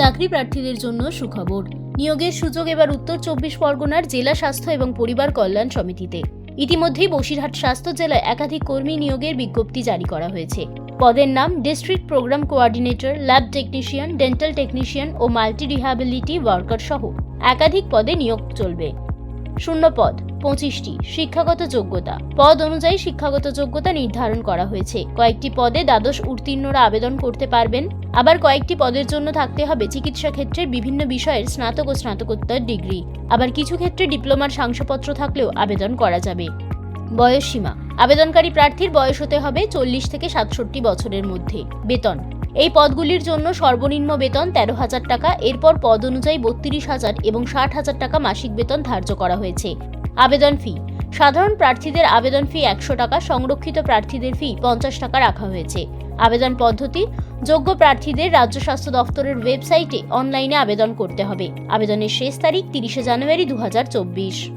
চাকরি প্রার্থীদের জন্য সুখবর। নিয়োগের সুযোগ এবার উত্তর চব্বিশ পরগনার জেলা স্বাস্থ্য এবং পরিবার কল্যাণ সমিতিতে। ইতিমধ্যেই বসিরহাট স্বাস্থ্য জেলায় একাধিক কর্মী নিয়োগের বিজ্ঞপ্তি জারি করা হয়েছে। পদের নাম district programme coordinator, lab technician, dental technician ও মাল্টি রিহ্যাবিলিটি ওয়ার্কার সহ। একাধিক পদে নিয়োগ চলবে। শূন্য পদ। পঁচিশটি শিক্ষাগত যোগ্যতা। পদ অনুযায়ী শিক্ষাগত যোগ্যতা নির্ধারণ করা হয়েছে। কয়েকটি পদে দ্বাদশ উত্তীর্ণরা আবেদন করতে পারবেন। আবার কয়েকটি পদের জন্য থাকতে হবে চিকিৎসা ক্ষেত্রের বিভিন্ন বিষয়ের স্নাতক ও স্নাতকোত্তর ডিগ্রি। আবার কিছু ক্ষেত্রে ডিপ্লোমার শংসাপত্র থাকলেও আবেদন করা যাবে। বয়স সীমা। আবেদনকারী প্রার্থীর বয়স হতে হবে চল্লিশ থেকে সাতষট্টি বছরের মধ্যে। বেতন। এই পদগুলির জন্য সর্বনিম্ন বেতন তেরো হাজার টাকা। এরপর পদ অনুযায়ী বত্রিশ হাজার এবং ষাট হাজার টাকা মাসিক বেতন ধার্য করা হয়েছে। আবেদন ফি সাধারণ প্রার্থীদের আবেদন ফি একশো টাকা, সংরক্ষিত প্রার্থীদের ফি পঞ্চাশ টাকা রাখা হয়েছে। আবেদন পদ্ধতি, যোগ্য প্রার্থীদের রাজ্য স্বাস্থ্য দফতরের ওয়েবসাইটে অনলাইনে আবেদন করতে হবে। আবেদনের শেষ তারিখ তিরিশে জানুয়ারি দু হাজার চব্বিশ।